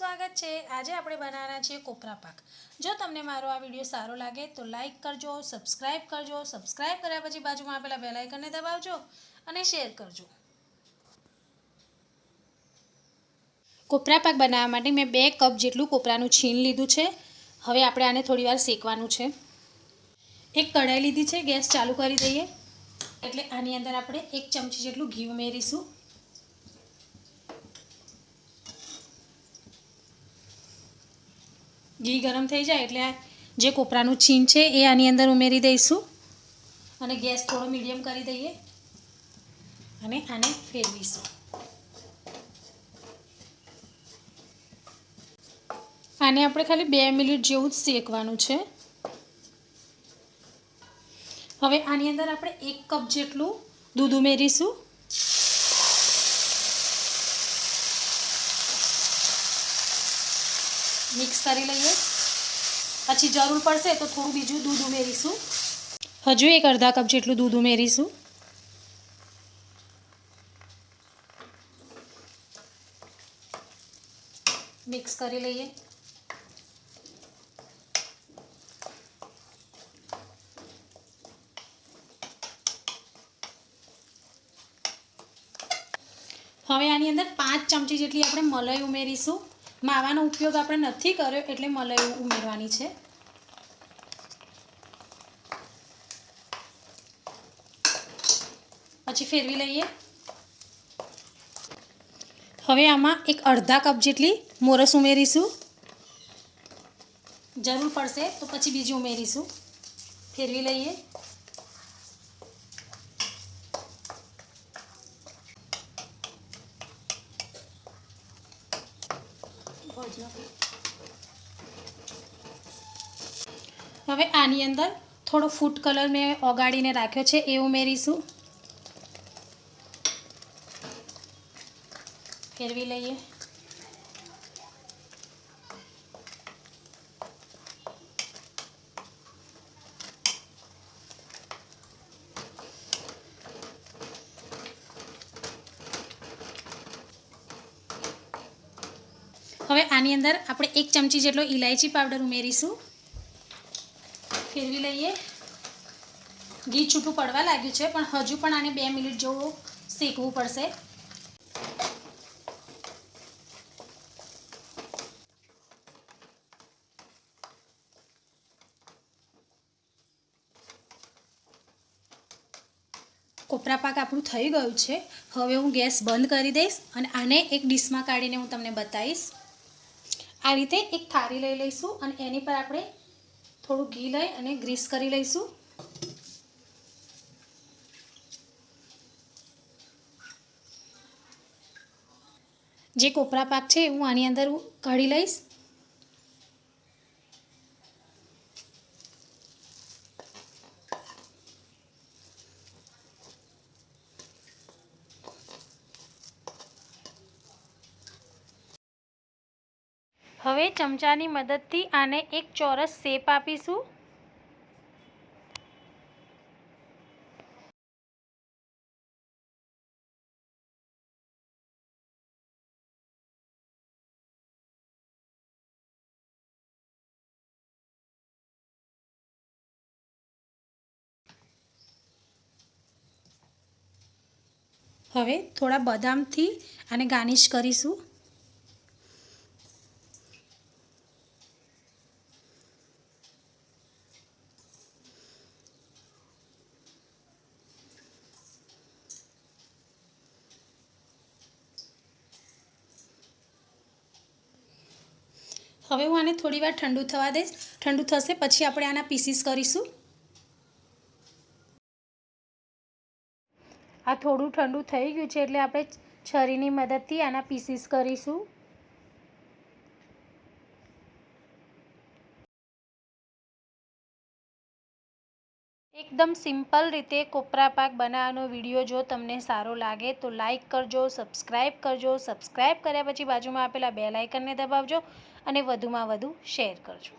આજે આપણે બનાવવાના છીએ કોપરા પાક. જો તમને મારો આ વીડિયો સારો લાગે તો લાઇક કરજો, સબસ્ક્રાઇબ કરજો, સબસ્ક્રાઇબ કર્યા પછી બાજુમાં આપેલા બેલાઇકનને દબાવજો અને શેર કરજો. કોપરા પાક બનાવવા માટે મેં બે કપ જેટલું કોપરાનું છીણ લીધું છે. હવે આપણે આને થોડી વાર શેકવાનું છે. એક કઢાઈ લીધી છે. ગેસ ચાલુ કરી દઈએ. એટલે આની અંદર આપણે એક ચમચી જેટલું ઘી ઉમેરીશું. ઘી ગરમ થઈ જાય એટલે જે કોપરાનું છીણ છે એ આની અંદર ઉમેરી દઈશું. અને ગેસ થોડો મીડિયમ કરી દઈએ. અને આને ફેરવીશું. આને આપણે ખાલી બે મિનિટ જેવું જ શેકવાનું છે. હવે આની અંદર આપણે એક કપ જેટલું દૂધ ઉમેરીશું. મિક્સ કરી લઈએ. પછી જરૂર પડશે તો થોડું બીજું દૂધ ઉમેરીશું. હજુ એક અડધા કપ જેટલું દૂધ ઉમેરીશું. મિક્સ કરી લઈએ. હવે આની અંદર પાંચ ચમચી જેટલી આપણે મલાઈ ઉમેરીશું. માવાનો ઉપયોગ આપણે નથી કર્યો એટલે મલાઈ ઉમેરવાની છે. પછી ફેરવી લઈએ. હવે આમાં એક અડધા કપ જેટલી મોરસ ઉમેરીશું. જરૂર પડશે તો પછી બીજી ઉમેરીશું. ફેરવી લઈએ. હવે આની અંદર થોડો ફૂડ કલર મેં ઓગાળીને રાખ્યો છે એ ઉમેરીશું. ફેરવી લઈએ. હવે આની અંદર આપણે એક ચમચી જેટલો ઇલાયચી પાવડર ઉમેરીશું. ફેરવી લઈએ. ઘી છૂટું પડવા લાગ્યું છે, પણ હજુ પણ આને બે મિનિટ જેવું શેકવું પડશે. કોપરા પાક આપણું થઈ ગયું છે. હવે હું ગેસ બંધ કરી દઈશ અને આને એક ડીશમાં કાઢીને હું તમને બતાવીશ. આ રીતે એક થાળી લઈ લઈશું અને એની પર આપણે થોડું ઘી લઈ અને ગ્રીસ કરી લઈશું. જે કોપરા પાક છે હું આની અંદર કાઢી લઈશ. હવે ચમચાની મદદથી આને એક ચોરસ શેપ આપીશું. હવે થોડા બદામથી આને ગાર્નિશ કરીશું. હવે હું આને થોડી વાર ઠંડુ થવા દઈશ. ઠંડુ થશે પછી આપણે આના પીસીસ કરીશું. આ થોડું ઠંડુ થઈ ગયું છે એટલે આપણે છરીની મદદથી આના પીસીસ કરીશું. એકદમ સિમ્પલ રીતે કોપરા પાક બનાવવાનો વીડિયો જો તમને સારો લાગે તો લાઈક કરજો સબસ્ક્રાઈબ કરજો સબસ્ક્રાઈબ કર્યા પછી બાજુમાં આપેલા બે લાઇકનને દબાવજો અને વધુમાં વધુ શેર કરજો.